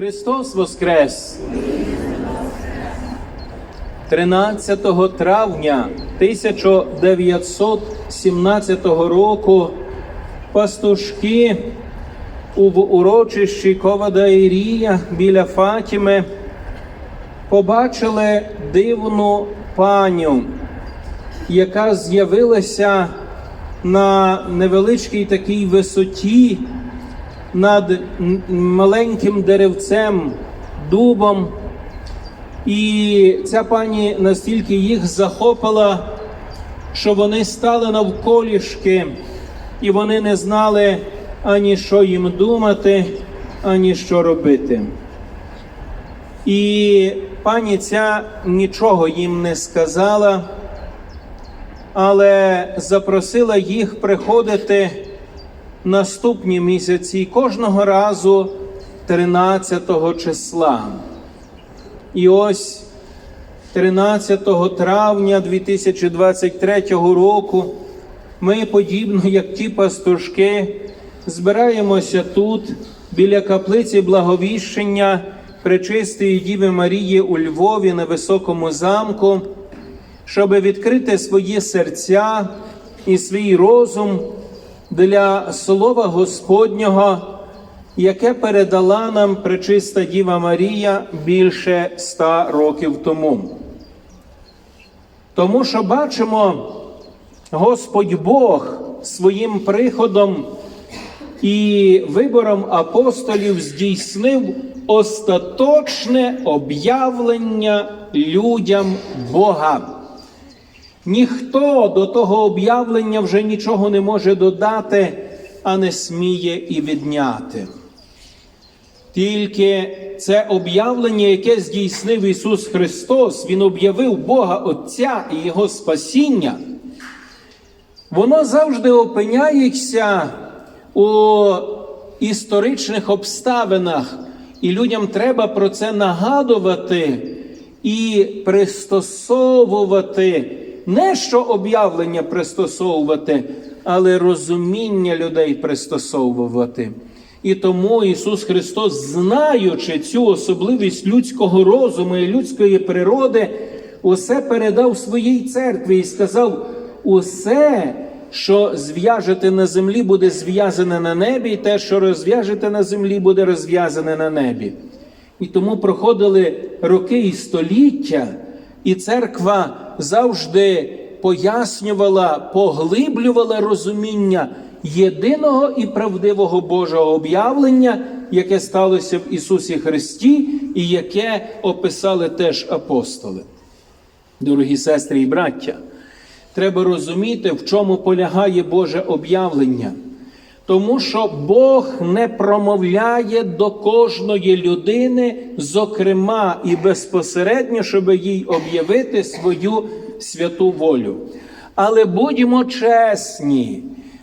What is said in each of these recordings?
Христос Воскрес! 13 травня 1917 року пастушки у урочищі Ковада Ірія біля Фатіми побачили дивну паню, яка з'явилася на невеличкій такій висоті над маленьким деревцем, дубом. І ця пані настільки їх захопила, що вони стали навколішки, і вони не знали ані що їм думати, ані що робити. І пані ця нічого їм не сказала, але запросила їх приходити наступні місяці кожного разу 13 числа. І ось 13 травня 2023 року ми, подібно як ті пастушки, збираємося тут, біля каплиці Благовіщення Пречистої Діви Марії у Львові на високому замку, щоб відкрити свої серця і свій розум для Слова Господнього, яке передала нам пречиста Діва Марія більше ста років тому. Тому що бачимо, Господь Бог своїм приходом і вибором апостолів здійснив остаточне об'явлення людям Бога. Ніхто до того об'явлення вже нічого не може додати, а не сміє і відняти. Тільки це об'явлення, яке здійснив Ісус Христос, Він об'явив Бога Отця і Його спасіння, воно завжди опиняється у історичних обставинах, і людям треба про це нагадувати і пристосовувати, не що об'явлення пристосовувати, але розуміння людей пристосовувати. І тому Ісус Христос, знаючи цю особливість людського розуму і людської природи, усе передав своїй церкві і сказав: усе, що зв'яжете на землі, буде зв'язане на небі, і те, що розв'яжете на землі, буде розв'язане на небі. І тому проходили роки і століття, і церква завжди пояснювала, поглиблювала розуміння єдиного і правдивого Божого об'явлення, яке сталося в Ісусі Христі, і яке описали теж апостоли. Дорогі сестри і браття, треба розуміти, в чому полягає Боже об'явлення. Тому що Бог не промовляє до кожної людини, зокрема і безпосередньо, щоб їй об'явити свою святу волю. Але будьмо чесні,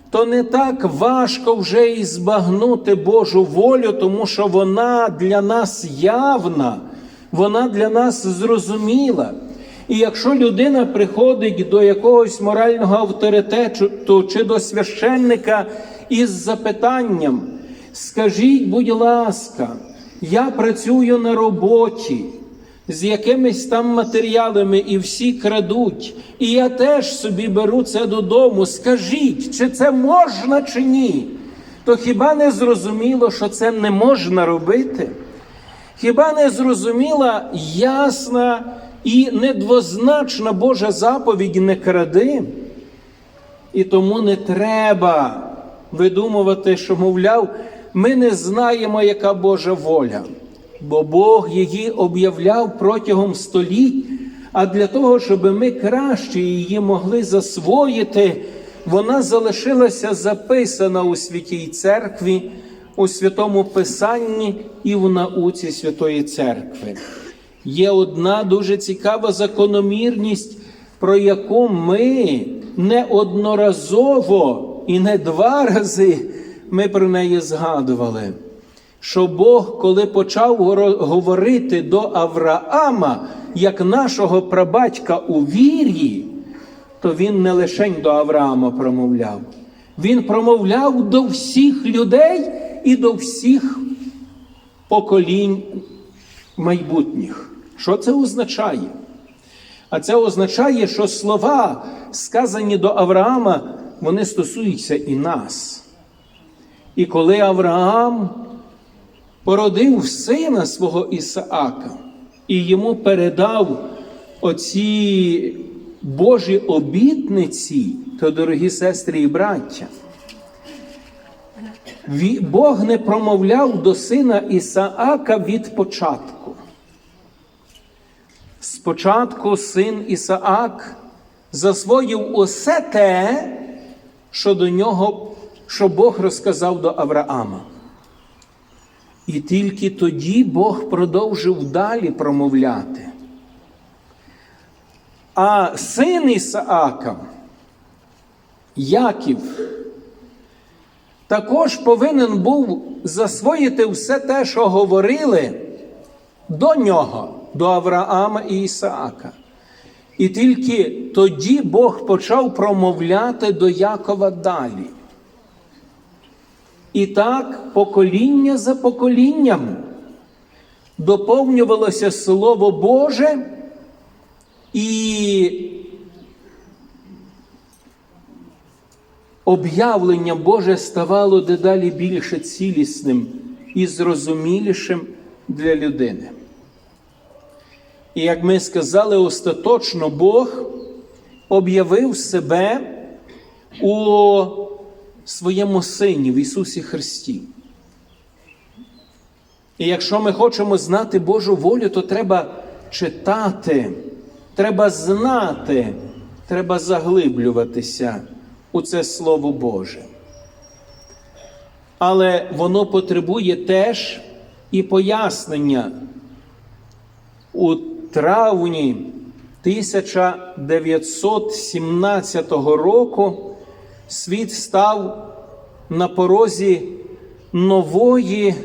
то не так важко вже і збагнути Божу волю, тому що вона для нас явна, вона для нас зрозуміла. І якщо людина приходить до якогось морального авторитету чи до священника із запитанням, скажіть, будь ласка, я працюю на роботі з якимись там матеріалами і всі крадуть, і я теж собі беру це додому. Скажіть, чи це можна, чи ні? То хіба не зрозуміло, що це не можна робити? Хіба не зрозуміла ясна і недвозначна Божа заповідь не кради? І тому не треба видумувати, що, мовляв, ми не знаємо, яка Божа воля, бо Бог її об'являв протягом століть, а для того, щоб ми краще її могли засвоїти, вона залишилася записана у святій церкві, у святому Писанні і в науці Святої Церкви. Є одна дуже цікава закономірність, про яку ми неодноразово і не два рази ми про неї згадували. Що Бог, коли почав говорити до Авраама, як нашого прабатька у вірі, то він не лише до Авраама промовляв, він промовляв до всіх людей і до всіх поколінь майбутніх. Що це означає? А це означає, що слова, сказані до Авраама, вони стосуються і нас. І коли Авраам породив сина свого Ісаака і йому передав оці Божі обітниці, то, дорогі сестри і браття, Бог не промовляв до сина Ісаака від початку. Спочатку син Ісаак засвоїв усе те, що до нього, що Бог розказав до Авраама. І тільки тоді Бог продовжив далі промовляти. А син Ісаака, Яків, також повинен був засвоїти все те, що говорили до нього, до Авраама і Ісаака. І тільки тоді Бог почав промовляти до Якова далі. І так, покоління за поколінням доповнювалося Слово Боже, і об'явлення Боже ставало дедалі більше цілісним і зрозумілішим для людини. І як ми сказали, остаточно Бог об'явив себе у своєму Сині в Ісусі Христі. І якщо ми хочемо знати Божу волю, то треба читати, треба знати, треба заглиблюватися у це Слово Боже. Але воно потребує теж і пояснення. У травні 1917 року світ став на порозі нової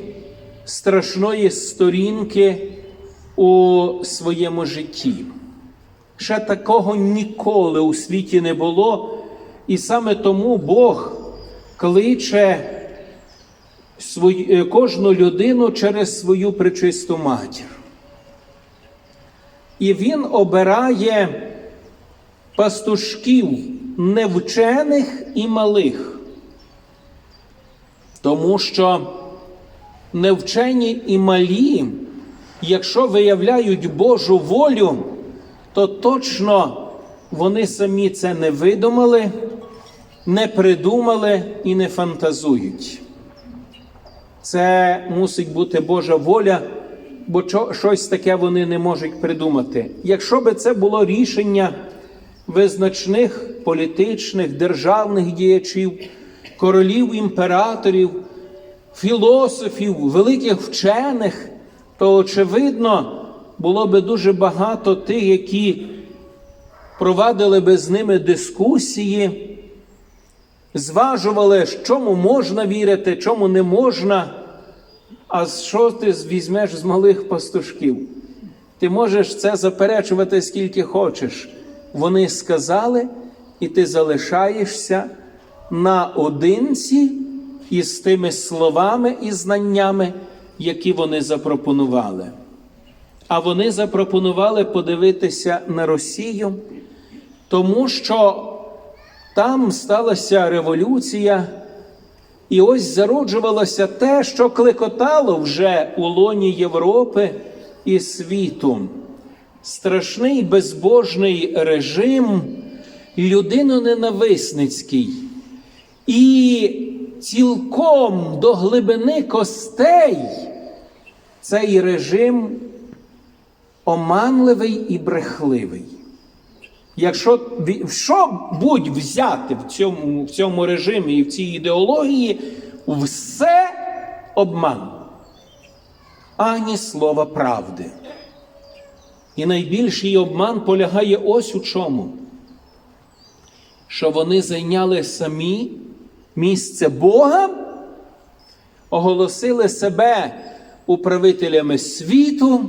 страшної сторінки у своєму житті. Ще такого ніколи у світі не було, і саме тому Бог кличе кожну людину через свою причисту матір. І він обирає пастушків невчених і малих, тому що невчені і малі, якщо виявляють Божу волю, то точно вони самі це не видумали, не придумали і не фантазують. Це мусить бути Божа воля, бо щось таке вони не можуть придумати. Якщо би це було рішення визначних політичних, державних діячів, королів, імператорів, філософів, великих вчених, то очевидно було би дуже багато тих, які провадили би з ними дискусії, зважували, чому можна вірити, чому не можна. А що ти візьмеш з малих пастушків? Ти можеш це заперечувати скільки хочеш. Вони сказали, і ти залишаєшся наодинці із тими словами і знаннями, які вони запропонували. А вони запропонували подивитися на Росію, тому що там сталася революція, і ось зароджувалося те, що клекотало вже у лоні Європи і світу. Страшний безбожний режим, людиноненависницький. І цілком до глибини костей цей режим оманливий і брехливий. Якщо що будь взяти в цьому, в цьому режимі і в цій ідеології, все обман, ані слова правди. І найбільший обман полягає ось у чому, що вони зайняли самі місце Бога, оголосили себе управителями світу.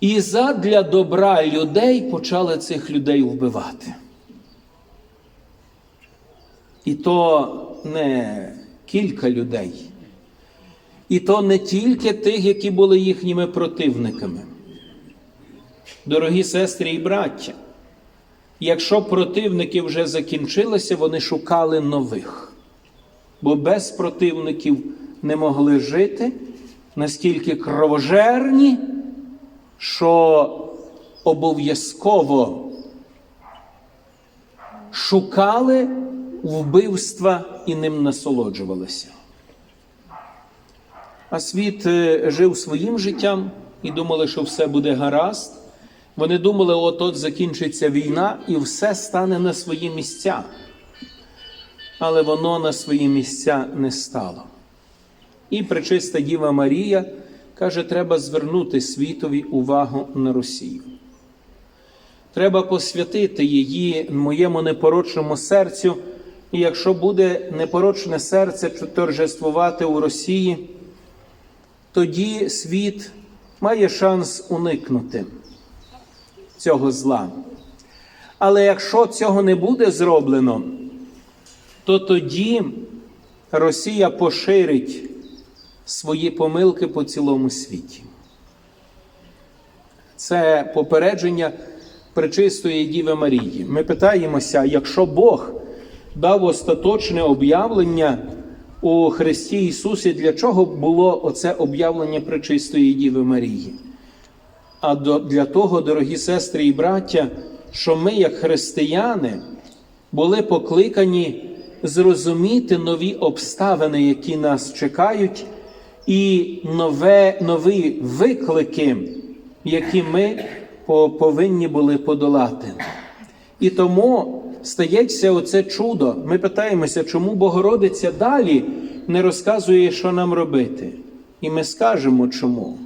І задля добра людей почали цих людей вбивати. І то не кілька людей. І то не тільки тих, які були їхніми противниками. Дорогі сестри і браття, якщо противники вже закінчилися, вони шукали нових, бо без противників не могли жити настільки кровожерні, що обов'язково шукали вбивства і ним насолоджувалися. А світ е, жив своїм життям і думали, що все буде гаразд. Вони думали, от от закінчиться війна і все стане на свої місця. Але воно на свої місця не стало. І пречиста Діва Марія каже, треба звернути світові увагу на Росію. Треба посвятити її моєму непорочному серцю, і якщо буде непорочне серце торжествувати у Росії, тоді світ має шанс уникнути цього зла. Але якщо цього не буде зроблено, то тоді Росія поширить свої помилки по цілому світі. Це попередження пречистої Діви Марії. Ми питаємося, якщо Бог дав остаточне об'явлення у Христі Ісусі, для чого було оце об'явлення пречистої Діви Марії? А для того, дорогі сестри і браття, що ми, як християни, були покликані зрозуміти нові обставини, які нас чекають, і нове, нові виклики, які ми повинні були подолати. І тому стається оце чудо. Ми питаємося, чому Богородиця далі не розказує, що нам робити. І ми скажемо чому.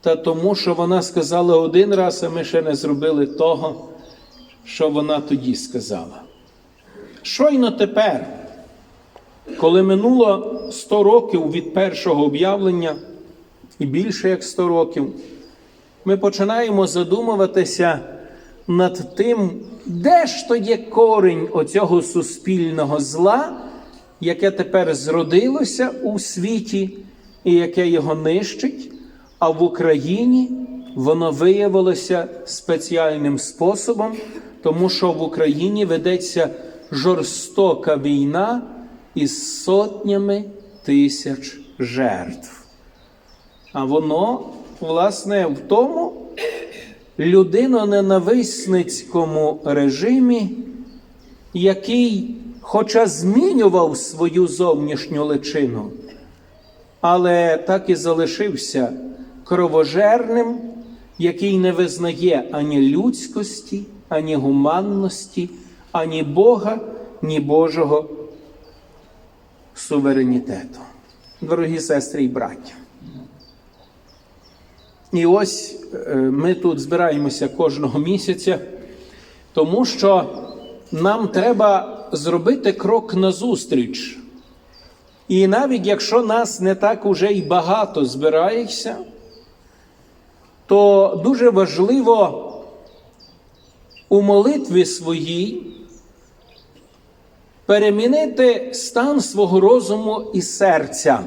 Та тому, що вона сказала один раз, а ми ще не зробили того, що вона тоді сказала. Щойно тепер, коли минуло 100 років від першого об'явлення, і більше як 100 років, ми починаємо задумуватися над тим, де ж то є корінь оцього суспільного зла, яке тепер зродилося у світі і яке його нищить, а в Україні воно виявилося спеціальним способом, тому що в Україні ведеться жорстока війна із сотнями тисяч жертв. А воно, власне, в тому людино-ненависницькому режимі, який, хоча змінював свою зовнішню личину, але так і залишився кровожерним, який не визнає ані людськості, ані гуманності, ані Бога, ні Божого суверенітету. Дорогі сестри і браття. І ось е, ми тут збираємося кожного місяця, тому що нам треба зробити крок назустріч. І навіть якщо нас не так уже й багато збирається, то дуже важливо у молитві своїй перемінити стан свого розуму і серця.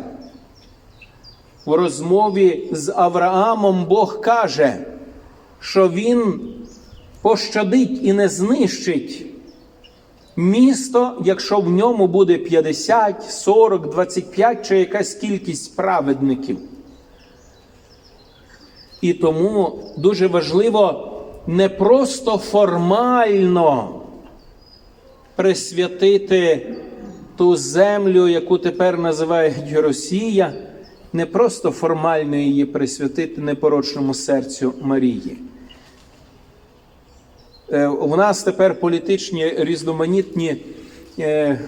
У розмові з Авраамом Бог каже, що Він пощадить і не знищить місто, якщо в ньому буде 50, 40, 25 чи якась кількість праведників. І тому дуже важливо не просто формально присвятити ту землю, яку тепер називають Росія, не просто формально її присвятити непорочному серцю Марії. Е, У нас тепер політичні різноманітні е,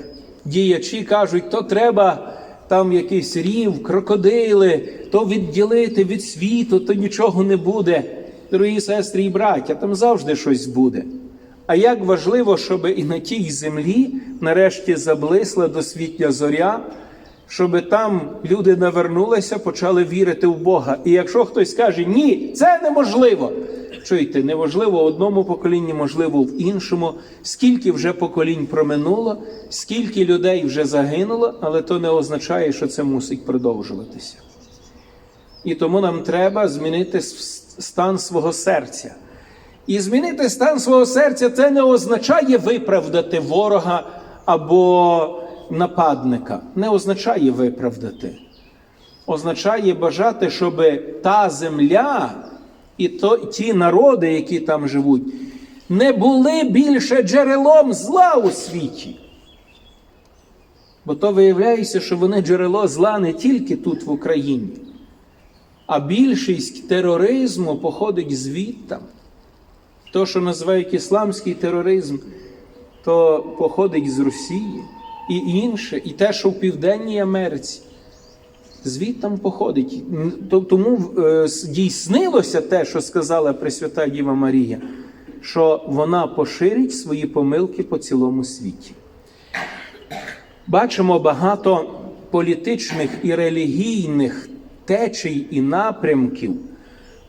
діячі кажуть, то треба там якийсь рів, крокодили, то відділити від світу, то нічого не буде. Дорогі сестри і браття, там завжди щось буде. А як важливо, щоб і на тій землі нарешті заблисла досвітня зоря, щоб там люди навернулися, почали вірити в Бога. І якщо хтось скаже, ні, це неможливо. Чуєте, неможливо в одному поколінні, можливо, в іншому. Скільки вже поколінь проминуло, скільки людей вже загинуло, але то не означає, що це мусить продовжуватися. І тому нам треба змінити стан свого серця. І змінити стан свого серця це не означає виправдати ворога або нападника. Не означає виправдати. Означає бажати, щоб та земля і то, ті народи, які там живуть, не були більше джерелом зла у світі. Бо то виявляється, що вони джерело зла не тільки тут в Україні, а більшість тероризму походить звідтам. То, що називають ісламський тероризм, то походить з Росії і інше, і те, що в Південній Америці. Звідтам походить. Тому е, дійснилося те, що сказала Пресвята Діва Марія, що вона поширить свої помилки по цілому світі. Бачимо багато політичних і релігійних течій і напрямків.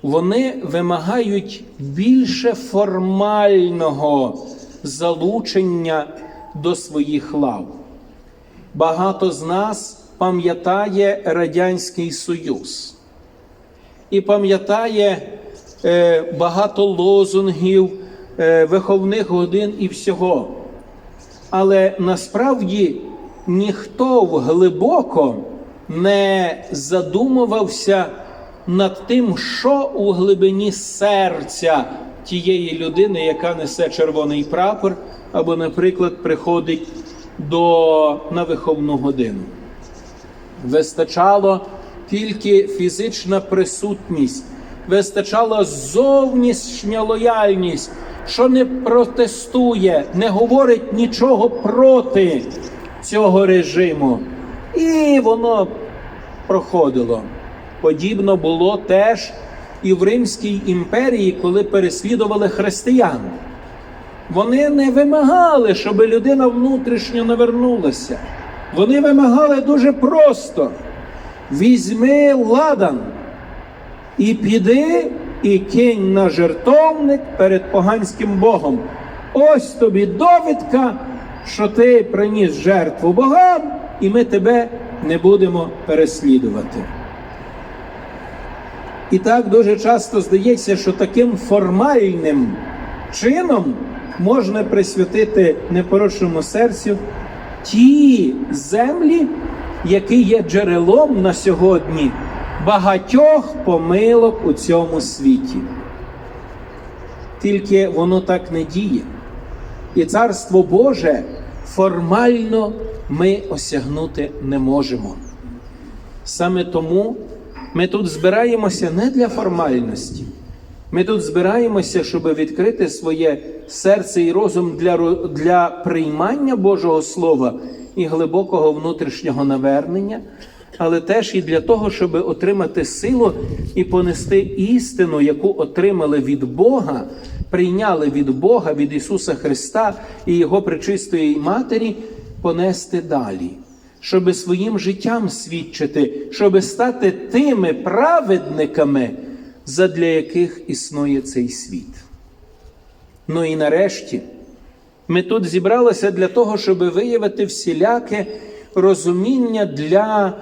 Вони вимагають більше формального залучення до своїх лав. Багато з нас пам'ятає Радянський Союз і пам'ятає е, багато лозунгів, е, виховних годин і всього. Але насправді ніхто глибоко не задумувався над тим, що у глибині серця тієї людини, яка несе червоний прапор, або, наприклад, приходить до, на виховну годину. Вистачало тільки фізична присутність, вистачала зовнішня лояльність, що не протестує, не говорить нічого проти цього режиму. І воно проходило. Подібно було теж і в Римській імперії, коли переслідували християн. Вони не вимагали, щоб людина внутрішньо навернулася. Вони вимагали дуже просто: візьми ладан і піди і кинь на жертовник перед поганським Богом. Ось тобі довідка, що ти приніс жертву богам, і ми тебе не будемо переслідувати. І так дуже часто здається, що таким формальним чином можна присвятити непорочному серцю ті землі, які є джерелом на сьогодні багатьох помилок у цьому світі. Тільки воно так не діє. І Царство Боже формально ми осягнути не можемо. Саме тому ми тут збираємося не для формальності. Ми тут збираємося, щоб відкрити своє серце і розум для, для приймання Божого Слова і глибокого внутрішнього навернення, але теж і для того, щоб отримати силу і понести істину, яку отримали від Бога, прийняли від Бога, від Ісуса Христа і Його пречистої Матері, понести далі. Щоб своїм життям свідчити, щоб стати тими праведниками, задля яких існує цей світ. Ну і нарешті, ми тут зібралися для того, щоб виявити всіляке розуміння для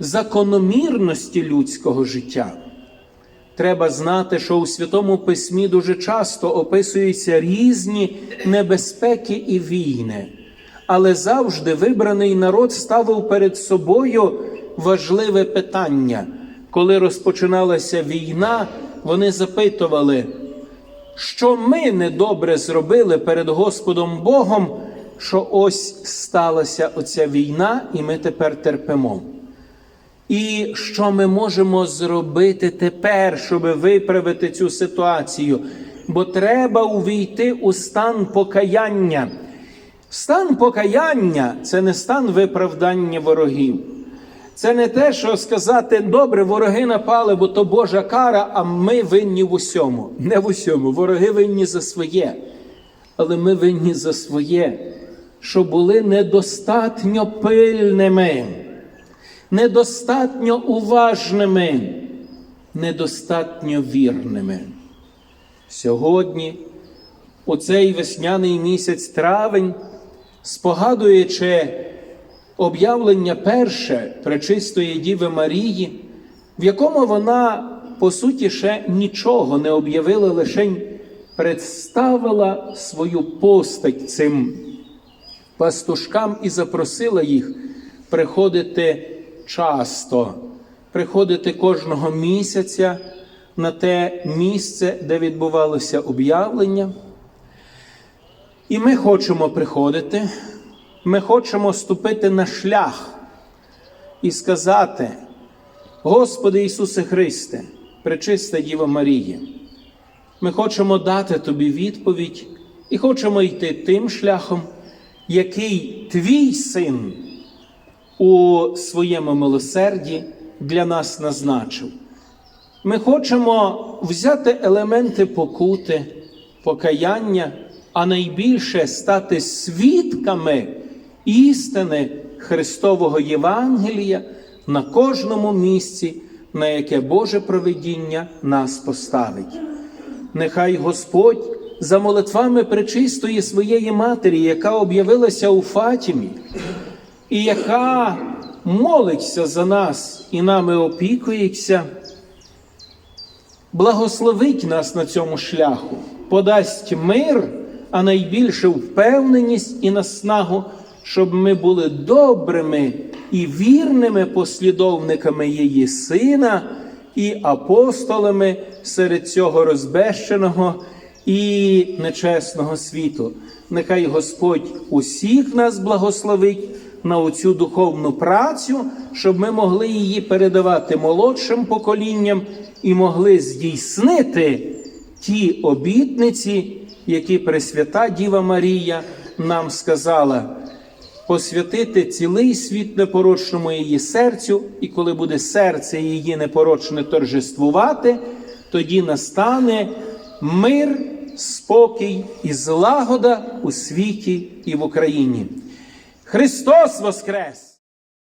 закономірності людського життя. Треба знати, що у Святому Письмі дуже часто описуються різні небезпеки і війни, але завжди вибраний народ ставив перед собою важливе питання. Коли розпочиналася війна, вони запитували, що ми недобре зробили перед Господом Богом, що ось сталася оця війна, і ми тепер терпимо. І що ми можемо зробити тепер, щоб виправити цю ситуацію? Бо треба увійти у стан покаяння. Стан покаяння це не стан виправдання ворогів. Це не те, що сказати, добре, вороги напали, бо то Божа кара, а ми винні в усьому. Не в усьому. Вороги винні за своє. Але ми винні за своє, що були недостатньо пильними недостатньо уважними, недостатньо вірними. Сьогодні, у цей весняний місяць травень, спогадуючи об'явлення перше Пречистої Діви Марії, в якому вона, по суті, ще нічого не об'явила, лише представила свою постать цим пастушкам і запросила їх приходити часто, приходити кожного місяця на те місце, де відбувалося об'явлення. І ми хочемо приходити, ми хочемо ступити на шлях і сказати: Господи Ісусе Христе, пречиста Діва Марія, ми хочемо дати Тобі відповідь і хочемо йти тим шляхом, який Твій син у своєму милосерді для нас назначив. Ми хочемо взяти елементи покути, покаяння, а найбільше стати свідками істини Христового Євангелія на кожному місці, на яке Боже провидіння нас поставить. Нехай Господь за молитвами пречистої своєї Матері, яка об'явилася у Фатімі, і яка молиться за нас і нами опікується, благословить нас на цьому шляху, подасть мир, а найбільше впевненість і наснагу, щоб ми були добрими і вірними послідовниками її сина і апостолами серед цього розбещеного і нечесного світу. Нехай Господь усіх нас благословить на оцю духовну працю, щоб ми могли її передавати молодшим поколінням і могли здійснити ті обітниці, які Пресвята Діва Марія нам сказала. Посвятити цілий світ непорочному її серцю, і коли буде серце її непорочне торжествувати, тоді настане мир, спокій і злагода у світі і в Україні. Христос Воскрес!